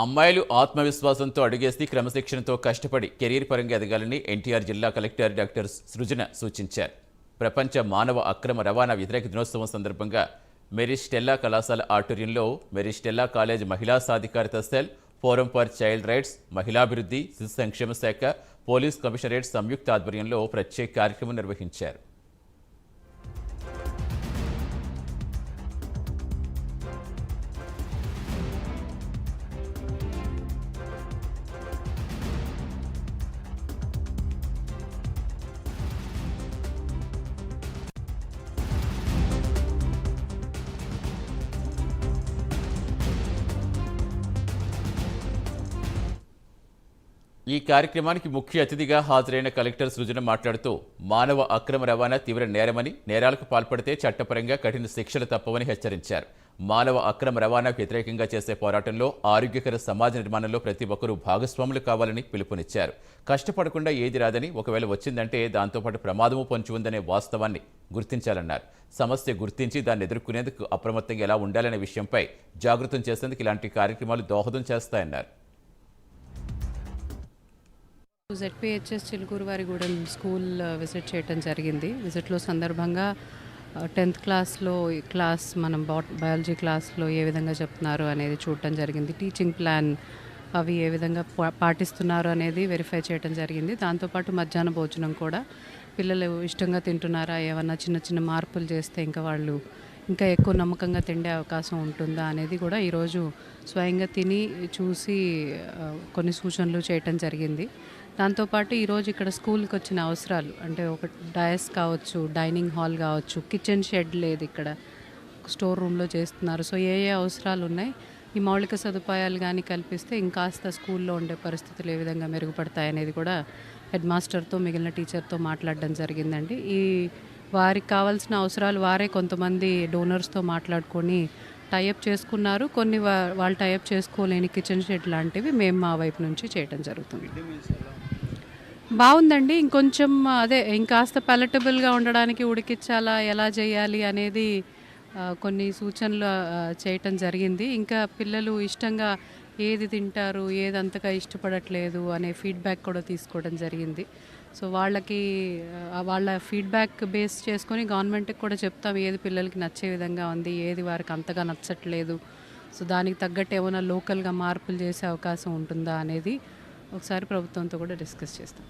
అమ్మాయిలు ఆత్మవిశ్వాసంతో అడుగేసి క్రమశిక్షణతో కష్టపడి కెరీర్ పరంగా ఎదగాలని ఎన్టీఆర్ జిల్లా కలెక్టర్ డాక్టర్ సృజన సూచించారు. ప్రపంచ మానవ అక్రమ రవాణా వ్యతిరేక దినోత్సవం సందర్భంగా మెరీ స్టెల్లా కళాశాల ఆడిటోరియంలో మెరీ స్టెల్లా కాలేజ్ మహిళా సాధికారిత cell forum for child rights మహిళాభివృద్ధి శిశు సంక్షేమ శాఖ పోలీస్ కమిషనరేట్ సంయుక్త ఆధ్వర్యంలో ప్రత్యేక కార్యక్రమం నిర్వహించారు. ఈ కార్యక్రమానికి ముఖ్య అతిథిగా హాజరైన కలెక్టర్ సృజన మాట్లాడుతూ మానవ అక్రమ రవాణా తీవ్ర నేరమని నేరాలకు పాల్పడితే చట్టపరంగా కఠిన శిక్షలు తప్పవని హెచ్చరించారు. మానవ అక్రమ రవాణాకు వ్యతిరేకంగా చేసే పోరాటంలో ఆరోగ్యకర సమాజ నిర్మాణంలో ప్రతి ఒక్కరూ భాగస్వాములు కావాలని పిలుపునిచ్చారు. కష్టపడకుండా ఏది రాదని ఒకవేళ వచ్చిందంటే దాంతోపాటు ప్రమాదము పొంచి ఉందనే వాస్తవాన్ని గుర్తించాలన్నారు. సమస్య గుర్తించి దాన్ని ఎదుర్కొనేందుకు అప్రమత్తంగా ఎలా ఉండాలనే విషయంపై జాగృతం చేసేందుకు ఇలాంటి కార్యక్రమాలు దోహదం చేస్తాయన్నారు. ZPHS Chilukuru Varigudem school visit చేయటం జరిగింది. విజిట్లో సందర్భంగా టెన్త్ క్లాస్లో క్లాస్ మనం బాట్ బయాలజీ క్లాస్లో ఏ విధంగా చెప్తున్నారు అనేది చూడటం జరిగింది. టీచింగ్ ప్లాన్ అవి ఏ విధంగా పా- పాటిస్తున్నారు అనేది వెరిఫై చేయటం జరిగింది. దాంతోపాటు మధ్యాహ్న భోజనం కూడా. పిల్లలు ఇష్టంగా తింటున్నారా? ఏమన్నా చిన్న చిన్న మార్పులు చేస్తే ఇంకా వాళ్ళు ఇంకా ఎక్కువ నమ్మకంగా తిండే అవకాశం ఉంటుందా అనేది కూడా ఈరోజు స్వయంగా తిని చూసి కొన్ని సూచనలు చేయటం జరిగింది. దాంతోపాటు ఈరోజు ఇక్కడ స్కూల్కి వచ్చిన అవసరాలు. అంటే ఒక డయస్ కావచ్చు డైనింగ్ హాల్ కావచ్చు కిచెన్ షెడ్ లేదు ఇక్కడ. స్టోర్ రూమ్లో చేస్తున్నారు. సో ఏ ఏ అవసరాలు ఉన్నాయి ఈ మౌలిక సదుపాయాలు కానీ కల్పిస్తే ఇంకాస్త స్కూల్లో ఉండే పరిస్థితులు ఏ విధంగా మెరుగుపడతాయనేది కూడా హెడ్ మాస్టర్తో మిగిలిన టీచర్తో మాట్లాడడం జరిగిందండి. ఈ వారికి కావాల్సిన అవసరాలు వారే కొంతమంది డోనర్స్తో మాట్లాడుకొని టైఅప్ చేసుకున్నారు. కొన్ని వాళ్ళు టైఅప్ చేసుకోలేని కిచెన్ షెడ్ లాంటివి మేము మా వైపు నుంచి చేయడం జరుగుతుంది. బాగుందండి. ఇంకొంచెం అదే ఇంకాస్త palatable ఉండడానికి ఉడికించాలా ఎలా చేయాలి అనేది కొన్ని సూచనలు చేయటం జరిగింది. ఇంకా పిల్లలు ఇష్టంగా ఏది తింటారు ఏది అంతగా ఇష్టపడట్లేదు అనే ఫీడ్బ్యాక్ కూడా తీసుకోవడం జరిగింది. సో వాళ్ళకి వాళ్ళ ఫీడ్బ్యాక్ బేస్ చేసుకొని గవర్నమెంట్కి కూడా చెప్తాం ఏది పిల్లలకి నచ్చే విధంగా ఉంది ఏది వారికి అంతగా నచ్చట్లేదు. సో దానికి తగ్గట్టు ఏమైనా లోకల్గా మార్పులు చేసే అవకాశం ఉంటుందా అనేది ఒకసారి ప్రభుత్వంతో కూడా డిస్కస్ చేస్తాం.